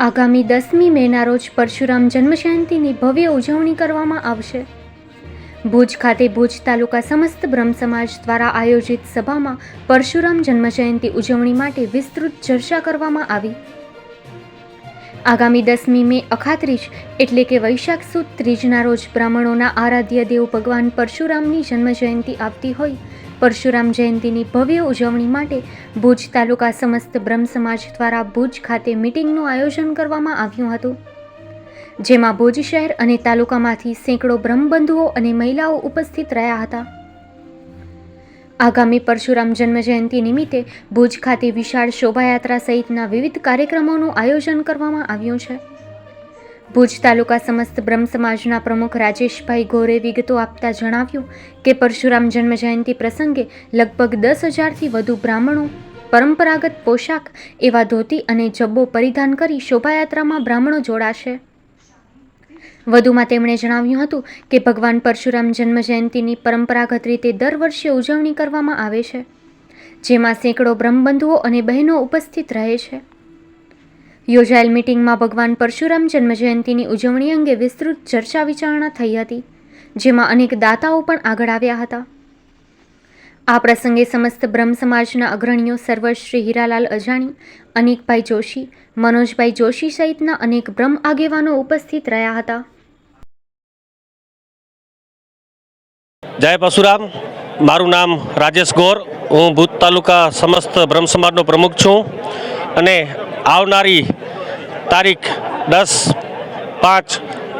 આગામી દસમી મેના રોજ પરશુરામ જન્મજયંતિની ભવ્ય ઉજવણી કરવામાં આવશે. ભુજ ખાતે ભુજ તાલુકા સમસ્ત બ્રહ્મ સમાજ દ્વારા આયોજિત સભામાં પરશુરામ જન્મજયંતિ ઉજવણી માટે વિસ્તૃત ચર્ચા કરવામાં આવી. આગામી દસમી મે અખાત્રીજ એટલે કે વૈશાખ સુદ ત્રીજના રોજ બ્રાહ્મણોના આરાધ્ય દેવ ભગવાન પરશુરામની જન્મજયંતિ આવતી હોય પરશુરામ જયંતિની ભવ્ય ઉજવણી માટે ભુજ તાલુકા સમસ્ત બ્રહ્મ સમાજ દ્વારા ભુજ ખાતે મિટિંગનું આયોજન કરવામાં આવ્યું હતું. જેમાં ભુજ શહેર અને તાલુકામાંથી સેંકડો બ્રહ્મબંધુઓ અને મહિલાઓ ઉપસ્થિત રહ્યા હતા. આગામી પરશુરામ જન્મજયંતિ નિમિત્તે ભુજ ખાતે વિશાળ શોભાયાત્રા સહિતના વિવિધ કાર્યક્રમોનું આયોજન કરવામાં આવ્યું છે. ભુજ તાલુકા સમસ્ત બ્રહ્મ સમાજના પ્રમુખ રાજેશભાઈ ગોરે વિગતો આપતા જણાવ્યું કે પરશુરામ જન્મજયંતિ પ્રસંગે લગભગ દસ હજારથી વધુ બ્રાહ્મણો પરંપરાગત પોશાક એવા ધોતી અને જબ્બો પરિધાન કરી શોભાયાત્રામાં બ્રાહ્મણો જોડાશે. વધુમાં તેમણે જણાવ્યું હતું કે ભગવાન પરશુરામ જન્મજયંતિની પરંપરાગત રીતે દર વર્ષે ઉજવણી કરવામાં આવે છે, જેમાં સેંકડો બ્રહ્મબંધુઓ અને બહેનો ઉપસ્થિત રહે છે. યોજાયેલ મિટિંગમાં ભગવાન પરશુરામ જન્મજયંતિની ઉજવણી અંગે વિસ્તૃત ચર્ચા વિચારણા થઈ હતી, જેમાં અનેક દાતાઓ પણ આગળ આવ્યા હતા. આ પ્રસંગે સમસ્ત બ્રહ્મ સમાજના અગ્રણીઓ સર્વશ્રી હીરાલાલ અજાણી, અનિકભાઈ જોશી, મનોજભાઈ જોશી સહિતના અનેક બ્રહ્મ આગેવાનો ઉપસ્થિત રહ્યા હતા. જય પરશુરામ. મારું નામ રાજેશ ગોર. હું ભૂત તાલુકા સમસ્ત બ્રહ્મ સમાજનો પ્રમુખ છું. અને આવનારી તારીખ દસ પાંચ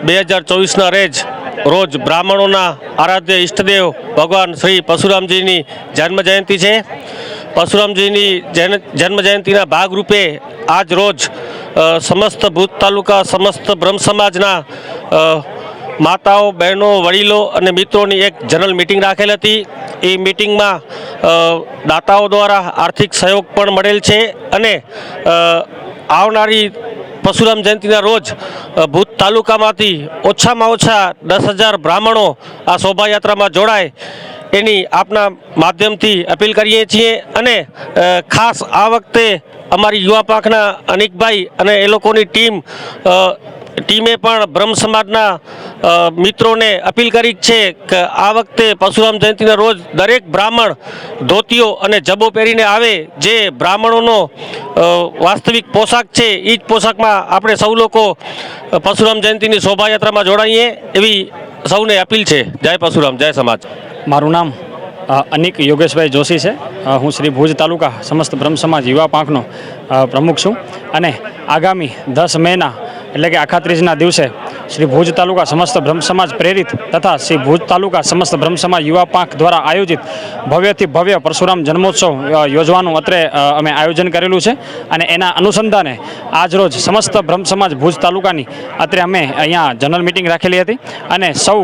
બે હજાર ચોવીસના રેજ રોજ બ્રાહ્મણોના આરાધ્ય ઈષ્ટદેવ ભગવાન શ્રી પરશુરામજીની જન્મ જયંતિ છે. પરશુરામજીની જૈન- જન્મ જયંતિના ભાગરૂપે આજ રોજ સમસ્ત ભૂત તાલુકા, સમસ્ત બ્રહ્મ સમાજના માતાઓ, બહેનો, વડીલો અને મિત્રોની એક જનરલ મિટિંગ રાખેલ હતી. એ મિટિંગમાં દાતાઓ દ્વારા આર્થિક સહયોગ પણ મળેલ છે અને આવનારી પરશુરામ જયંતિના રોજ ભૂત તાલુકામાંથી ઓછામાં ઓછા દસ હજાર બ્રાહ્મણો આ શોભાયાત્રામાં જોડાય એની આપના માધ્યમથી અપીલ કરીએ છીએ અને ખાસ આ વખતે અમારી યુવા પાંખના અનિકભાઈ અને એ લોકોની ટીમ ટીમે પણ બ્રહ્મ સમાજના મિત્રોને અપીલ કરી છે કે આ વખતે પરશુરામ જયંતિના રોજ દરેક બ્રાહ્મણ ધોતીઓ અને જબો પહેરીને આવે. જે બ્રાહ્મણોનો વાસ્તવિક પોશાક છે એ જ પોશાકમાં આપણે સૌ લોકો પશુરામ જયંતિની શોભાયાત્રામાં જોડાઈએ એવી સૌને અપીલ છે. જય પરશુરામ, જય સમાજ. મારું નામ અનિક યોગેશભાઈ જોશી છે. હું શ્રી ભુજ તાલુકા, સમસ્ત બ્રહ્મ સમાજ યુવા પાંખનો પ્રમુખ છું. અને આગામી દસ મેના એટલે કે આખા ત્રીજના દિવસે. શ્રી ભુજ તાલુકા સમસ્ત બ્રહ્મ સમાજ પ્રેરિત તથા શ્રી ભુજ તાલુકા સમસ્ત બ્રહ્મ સમાજ યુવા પાંખ દ્વારા આયોજિત ભવ્યથી ભવ્ય પરશુરામ જન્મોત્સવ યોજવાનું અત્રે અમે આયોજન કરેલું છે અને એના અનુસંધાને આજરોજ સમસ્ત બ્રહ્મ સમાજ ભુજ તાલુકાની અત્રે અમે અહીંયા જનરલ મિટિંગ રાખેલી હતી અને સૌ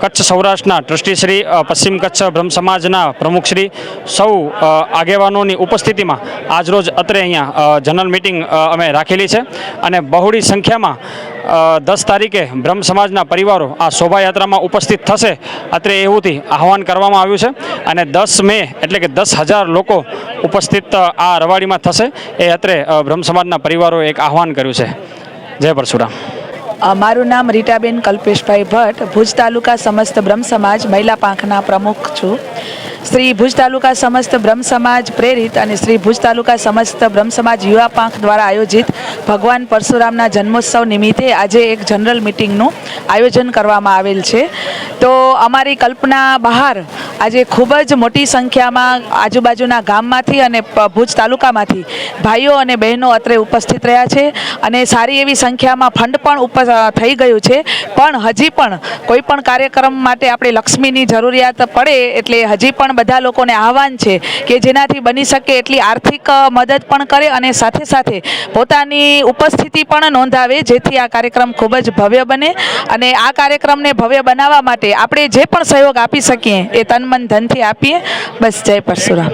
કચ્છ સૌરાષ્ટ્રના ટ્રસ્ટીશ્રી પશ્ચિમ કચ્છ બ્રહ્મ સમાજના પ્રમુખશ્રી સૌ આગેવાનોની ઉપસ્થિતિમાં આજરોજ અત્રે અહીંયા જનરલ મિટિંગ અમે રાખેલી છે અને બહોળી સંખ્યામાં દસ તારીખે બ્રહ્મ સમાજના પરિવારો આ શોભાયાત્રામાં ઉપસ્થિત થશે. અત્રે એવુંથી આહવાન કરવામાં આવ્યું છે અને દસ મે એટલે કે દસ હજાર લોકો ઉપસ્થિત આ રવાડીમાં થશે. એ અત્રે બ્રહ્મ સમાજના પરિવારોએ એક આહવાન કર્યું છે. જય પરશુરામ. મારું નામ રીટાબેન કલ્પેશભાઈ ભટ્ટ, ભુજ તાલુકા સમસ્ત બ્રહ્મ સમાજ, મહિલા પાંખના પ્રમુખ છું. શ્રી ભુજ તાલુકા સમસ્ત બ્રહ્મ સમાજ પ્રેરિત અને શ્રી ભુજ તાલુકા સમસ્ત બ્રહ્મ સમાજ યુવા પાંખ દ્વારા આયોજિત ભગવાન પરશુરામના જન્મોત્સવ નિમિત્તે આજે એક જનરલ મિટિંગનું આયોજન કરવામાં આવેલ છે. તો અમારી કલ્પના બહાર આજે ખૂબ જ મોટી સંખ્યામાં આજુબાજુના ગામમાંથી અને ભુજ તાલુકામાંથી ભાઈઓ અને બહેનો અત્રે ઉપસ્થિત રહ્યા છે અને સારી એવી સંખ્યામાં ફંડ પણ ઉપ થઈ ગયું છે. પણ હજી પણ કોઈ પણ કાર્યક્રમ માટે આપણે લક્ષ્મીની જરૂરિયાત પડે એટલે હજી પણ બધા લોકોને આહવાન છે કે જેનાથી બની શકે એટલી આર્થિક મદદ પણ કરે અને સાથે સાથે પોતાની ઉપસ્થિતિ પણ નોંધાવે, જેથી આ કાર્યક્રમ ખૂબ જ ભવ્ય બને અને આ કાર્યક્રમને ભવ્ય બનાવવા માટે આપણે જે પણ સહયોગ આપી શકીએ એ તન મન ધનથી આપીએ. બસ જય પરશુરામ.